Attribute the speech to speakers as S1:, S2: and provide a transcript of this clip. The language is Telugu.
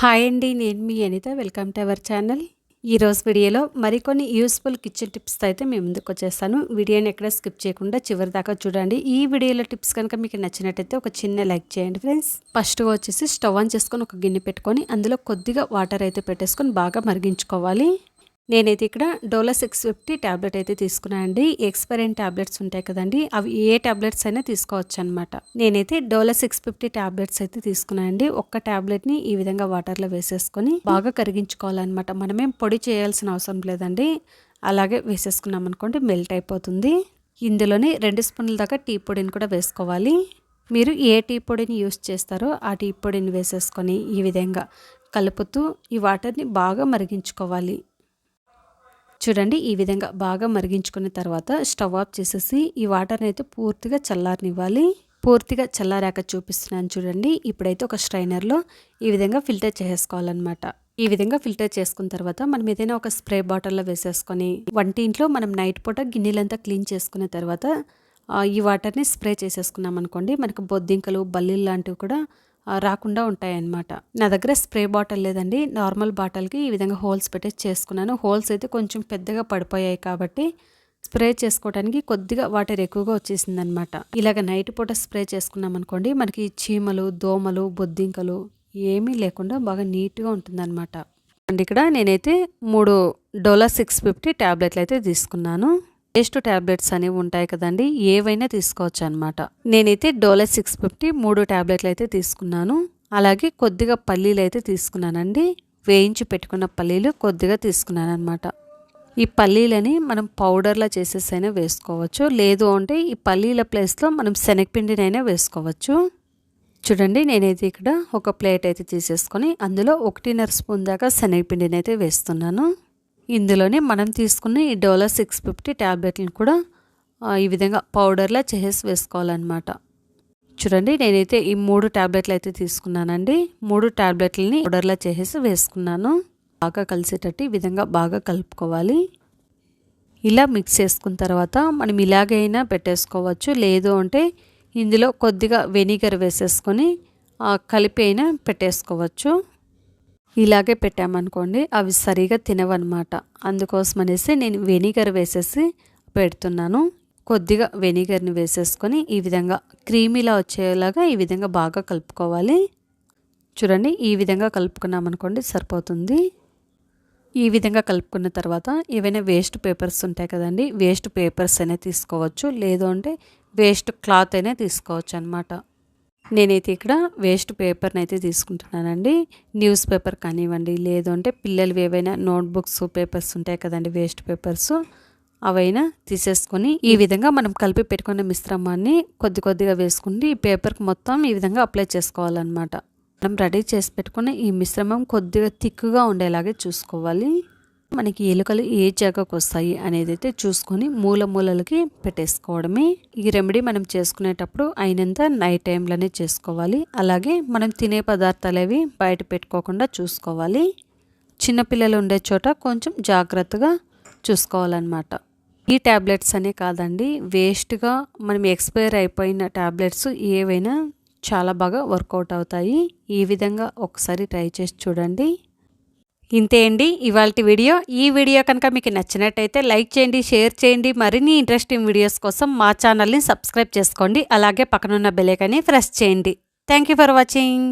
S1: హాయ్ అండి నేను మీ Anitha. Welcome to our channel ఈరోజు వీడియోలో మరికొన్ని యూస్ఫుల్ కిచెన్ టిప్స్ అయితే మేము ముందుకు వచ్చేస్తాను. వీడియోని ఎక్కడ స్కిప్ చేయకుండా చివరి దాకా చూడండి. ఈ వీడియోలో టిప్స్ కనుక మీకు నచ్చినట్టయితే ఒక చిన్న లైక్ చేయండి ఫ్రెండ్స్ ఫస్ట్గా వచ్చేసి స్టవ్ ఆన్ చేసుకొని ఒక గిన్నె పెట్టుకొని అందులో కొద్దిగా వాటర్ అయితే పెట్టేసుకొని బాగా మరిగించుకోవాలి. నేనైతే ఇక్కడ డోలో సిక్స్ ఫిఫ్టీ ట్యాబ్లెట్ అయితే తీసుకున్నాను అండి ఎక్స్పైరెంట్ ట్యాబ్లెట్స్ ఉంటాయి కదండి అవి ఏ ట్యాబ్లెట్స్ అయినా తీసుకోవచ్చు అనమాట నేనైతే డోలో సిక్స్ ఫిఫ్టీ ట్యాబ్లెట్స్ అయితే తీసుకున్నాను అండి ఒక్క ట్యాబ్లెట్ని ఈ విధంగా వాటర్లో వేసేసుకొని బాగా కరిగించుకోవాలన్నమాట. మనమేం పొడి చేయాల్సిన అవసరం లేదండి. అలాగే వేసేసుకున్నాం అనుకోండి మెల్ట్ అయిపోతుంది. ఇందులోనే రెండు స్పూన్ల దాకా టీ పొడిని కూడా వేసుకోవాలి. మీరు ఏ టీ పొడిని యూస్ చేస్తారో ఆ టీ పొడిని వేసేసుకొని ఈ విధంగా కలుపుతూ ఈ వాటర్ని బాగా మరిగించుకోవాలి. చూడండి ఈ విధంగా బాగా మరిగించుకున్న తర్వాత స్టవ్ ఆఫ్ చేసేసి ఈ వాటర్ని అయితే పూర్తిగా చల్లారనివ్వాలి. పూర్తిగా చల్లారాక చూపిస్తున్నాను చూడండి ఇప్పుడైతే ఒక స్ట్రైనర్లో ఈ విధంగా ఫిల్టర్ చేసుకోవాలన్నమాట ఈ విధంగా ఫిల్టర్ చేసుకున్న తర్వాత మనం ఏదైనా ఒక స్ప్రే బాటిల్లో వేసేసుకొని వంటింట్లో మనం నైట్ పూట గిన్నెలంతా క్లీన్ చేసుకున్న తర్వాత ఈ వాటర్ని స్ప్రే చేసేసుకున్నాం అనుకోండి మనకు బొద్దింకలు బల్లీలు లాంటివి కూడా రాకుండా ఉంటాయన్నమాట. నా దగ్గర స్ప్రే బాటిల్ లేదండి. నార్మల్ బాటిల్కి ఈ విధంగా హోల్స్ పెట్టేసి చేసుకున్నాను. హోల్స్ అయితే కొంచెం పెద్దగా పడిపోయాయి కాబట్టి స్ప్రే చేసుకోవడానికి కొద్దిగా వాటర్ ఎక్కువగా వచ్చేసింది అనమాట ఇలాగ నైట్ పూట స్ప్రే చేసుకున్నాం అనుకోండి మనకి చీమలు దోమలు బొద్దింకలు ఏమీ లేకుండా బాగా నీట్గా ఉంటుందన్నమాట. అండ్ ఇక్కడ నేనైతే మూడు డోలా సిక్స్ ఫిఫ్టీ ట్యాబ్లెట్లు అయితే తీసుకున్నాను. టేస్ట్ ట్యాబ్లెట్స్ అనేవి ఉంటాయి కదండి ఏవైనా తీసుకోవచ్చు అనమాట నేనైతే డోలా సిక్స్ ఫిఫ్టీ మూడు ట్యాబ్లెట్లు అయితే తీసుకున్నాను. అలాగే కొద్దిగా పల్లీలు అయితే తీసుకున్నానండి. వేయించి పెట్టుకున్న పల్లీలు కొద్దిగా తీసుకున్నాను అనమాట ఈ పల్లీలని మనం పౌడర్లా చేసేసైనా వేసుకోవచ్చు. లేదు అంటే ఈ పల్లీల ప్లేస్లో మనం శనగపిండినైనా వేసుకోవచ్చు. చూడండి నేనైతే ఇక్కడ ఒక ప్లేట్ అయితే తీసేసుకొని అందులో ఒకటిన్నర స్పూన్ దాకా శనగపిండిని అయితే వేస్తున్నాను. ఇందులోనే మనం తీసుకున్న ఈ డోలో సిక్స్ ఫిఫ్టీ ట్యాబ్లెట్లను కూడా ఈ విధంగా పౌడర్లా చేసి వేసుకోవాలన్నమాట. చూడండి నేనైతే ఈ మూడు ట్యాబ్లెట్లు అయితే తీసుకున్నానండి. మూడు ట్యాబ్లెట్లని పౌడర్లా చేసేసి వేసుకున్నాను. బాగా కలిసేటట్టు ఈ విధంగా బాగా కలుపుకోవాలి. ఇలా మిక్స్ చేసుకున్న తర్వాత మనం ఇలాగైనా పెట్టేసుకోవచ్చు. లేదు అంటే ఇందులో కొద్దిగా వెనిగర్ వేసేసుకొని కలిపి అయినా పెట్టేసుకోవచ్చు. ఇలాగే పెట్టామనుకోండి అవి సరిగా తినవన్నమాట. అందుకోసం అనేసి నేను వెనిగర్ వేసేసి పెడుతున్నాను. కొద్దిగా వెనిగర్ని వేసేసుకొని ఈ విధంగా క్రీమీలా వచ్చేలాగా ఈ విధంగా బాగా కలుపుకోవాలి. చూడండి ఈ విధంగా కలుపుకున్నామనుకోండి సరిపోతుంది. ఈ విధంగా కలుపుకున్న తర్వాత ఏవైనా వేస్ట్ పేపర్స్ ఉంటాయి కదండి వేస్ట్ పేపర్స్ అయినా తీసుకోవచ్చు. లేదు అంటే వేస్ట్ క్లాత్ అయినా తీసుకోవచ్చు అనమాట నేనైతే ఇక్కడ వేస్ట్ పేపర్ని అయితే తీసుకుంటున్నానండి. న్యూస్ పేపర్ కానివ్వండి లేదు అంటే పిల్లలు ఏవైనా నోట్బుక్స్ పేపర్స్ ఉంటాయి కదండి వేస్ట్ పేపర్స్ అవైనా తీసేసుకొని ఈ విధంగా మనం కలిపి పెట్టుకున్న మిశ్రమాన్ని కొద్ది కొద్దిగా వేసుకుని ఈ పేపర్కి మొత్తం ఈ విధంగా అప్లై చేసుకోవాలన్నమాట. మనం రెడీ చేసి పెట్టుకుని ఈ మిశ్రమం కొద్దిగా థిక్గా ఉండేలాగే చూసుకోవాలి. మనకి ఎలుకలు ఏ జాగాకు వస్తాయి అనేది అయితే చూసుకొని మూల మూలలకి పెట్టేసుకోవడమే. ఈ రెమెడీ మనం చేసుకునేటప్పుడు అయినంత నైట్ టైంలోనే చేసుకోవాలి. అలాగే మనం తినే పదార్థాలు అవి బయట పెట్టుకోకుండా చూసుకోవాలి. చిన్నపిల్లలు ఉండే చోట కొంచెం జాగ్రత్తగా చూసుకోవాలన్నమాట. ఈ ట్యాబ్లెట్స్ అనే కాదండి వేస్ట్గా మనం ఎక్స్పైర్ అయిపోయిన ట్యాబ్లెట్స్ ఏవైనా చాలా బాగా వర్కౌట్ అవుతాయి. ఈ విధంగా ఒకసారి ట్రై చేసి చూడండి. ఇంతే అండి ఇవాళ వీడియో. ఈ వీడియో కనుక మీకు నచ్చినట్టయితే లైక్ చేయండి షేర్ చేయండి. మరిన్ని ఇంట్రెస్టింగ్ వీడియోస్ కోసం మా ఛానల్ని సబ్స్క్రైబ్ చేసుకోండి. అలాగే పక్కనున్న బెలేకని ప్రెస్ చేయండి. Thank you for watching.